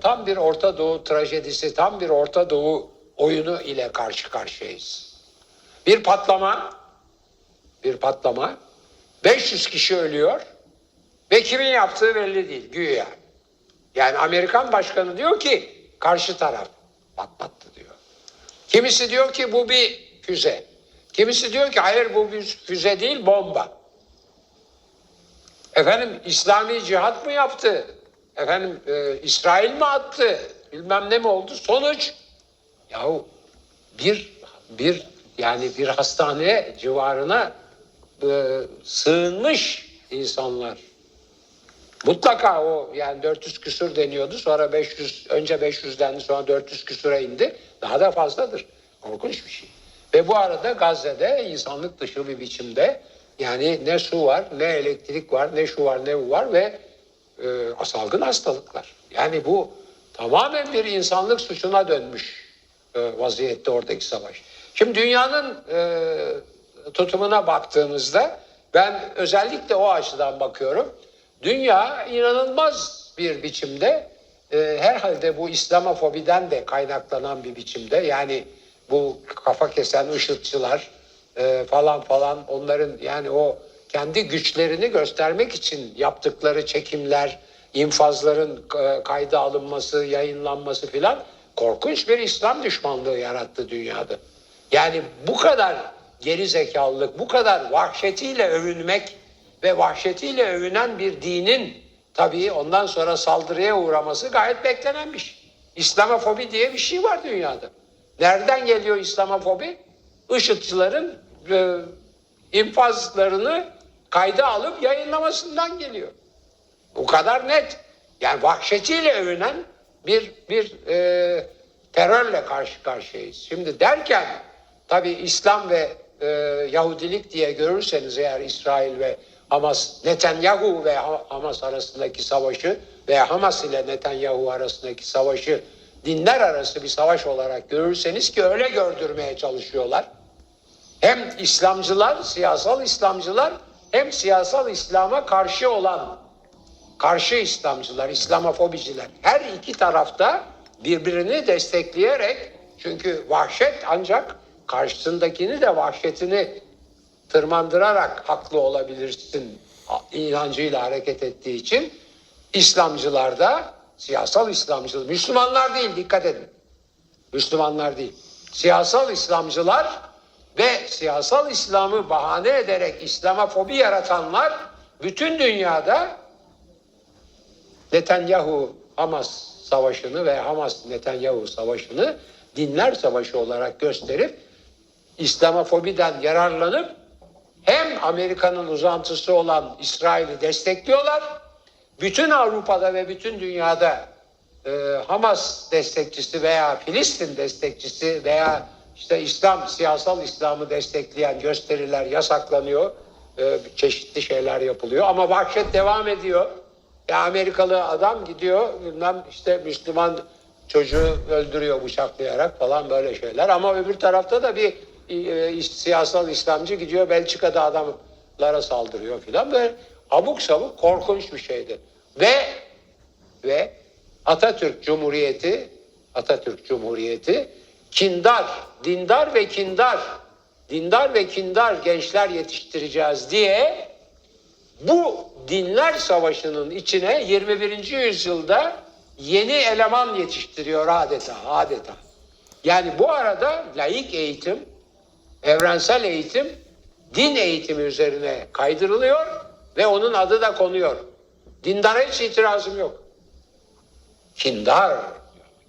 tam bir Orta Doğu trajedisi, tam bir Orta Doğu oyunu ile karşı karşıyayız. Bir patlama, bir patlama, 500 kişi ölüyor ve kimin yaptığı belli değil, güya. Yani Amerikan başkanı diyor ki karşı taraf patlattı diyor. Kimisi diyor ki bu bir füze. Kimisi diyor ki hayır bu bir füze değil bomba. Efendim İslami cihat mı yaptı? Efendim e, İsrail mi attı? Bilmem ne mi oldu? Sonuç yahu bir bir yani bir hastane civarına e, sığınmış insanlar. Mutlaka o yani 400 küsur deniyordu. Sonra 500 önce 500 dendi sonra 400 küsura indi. Daha da fazladır. Korkunç bir şey. Ve bu arada Gazze'de insanlık dışı bir biçimde yani ne su var, ne elektrik var, ne şu var, ne bu var ve e, salgın hastalıklar. Yani bu tamamen bir insanlık suçuna dönmüş e, vaziyette oradaki savaş. Şimdi dünyanın e, tutumuna baktığımızda ben özellikle o açıdan bakıyorum. Dünya inanılmaz bir biçimde e, herhalde bu İslamofobiden de kaynaklanan bir biçimde yani bu kafa kesen IŞİD'çiler e, falan falan onların yani o kendi güçlerini göstermek için yaptıkları çekimler, infazların e, kayda alınması, yayınlanması filan korkunç bir İslam düşmanlığı yarattı dünyada. Yani bu kadar geri zekalılık, bu kadar vahşetiyle övünmek ve vahşetiyle övünen bir dinin tabii ondan sonra saldırıya uğraması gayet beklenen bir şey. İslamofobi diye bir şey var dünyada. Nereden geliyor İslamofobi? IŞİD'çilerin e, infazlarını kayda alıp yayınlamasından geliyor. Bu kadar net. Yani vahşetiyle övünen bir bir e, terörle karşı karşıyayız. Şimdi derken tabii İslam ve e, Yahudilik diye görürseniz eğer İsrail ve Hamas, Netanyahu ve Hamas arasındaki savaşı veya Hamas ile Netanyahu arasındaki savaşı dinler arası bir savaş olarak görürseniz ki öyle gördürmeye çalışıyorlar. Hem İslamcılar, siyasal İslamcılar hem siyasal İslam'a karşı olan karşı İslamcılar, İslamofobiciler her iki tarafta birbirini destekleyerek çünkü vahşet ancak karşısındakini de vahşetini tırmandırarak haklı olabilirsin inancıyla hareket ettiği için İslamcılar da siyasal İslamcılar, Müslümanlar değil dikkat edin. Müslümanlar değil. Siyasal İslamcılar ve siyasal İslam'ı bahane ederek İslam'a fobi yaratanlar bütün dünyada Netanyahu Hamas savaşını ve Hamas Netanyahu savaşını dinler savaşı olarak gösterip İslamofobiden yararlanıp hem Amerika'nın uzantısı olan İsrail'i destekliyorlar. Bütün Avrupa'da ve bütün dünyada e, Hamas destekçisi veya Filistin destekçisi veya işte İslam, siyasal İslam'ı destekleyen gösteriler yasaklanıyor. E, çeşitli şeyler yapılıyor ama vahşet devam ediyor. Ya Amerikalı adam gidiyor bilmem işte Müslüman çocuğu öldürüyor bıçaklayarak falan böyle şeyler. Ama öbür tarafta da bir e, siyasal İslamcı gidiyor Belçika'da adamlara saldırıyor filan. Böyle abuk sabuk korkunç bir şeydi. Ve ve Atatürk Cumhuriyeti Atatürk Cumhuriyeti kindar, dindar ve kindar dindar ve kindar gençler yetiştireceğiz diye bu dinler savaşının içine 21. yüzyılda yeni eleman yetiştiriyor adeta adeta. Yani bu arada laik eğitim, evrensel eğitim din eğitimi üzerine kaydırılıyor ve onun adı da konuyor. Dindara hiç itirazım yok. Kindar,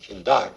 kindar.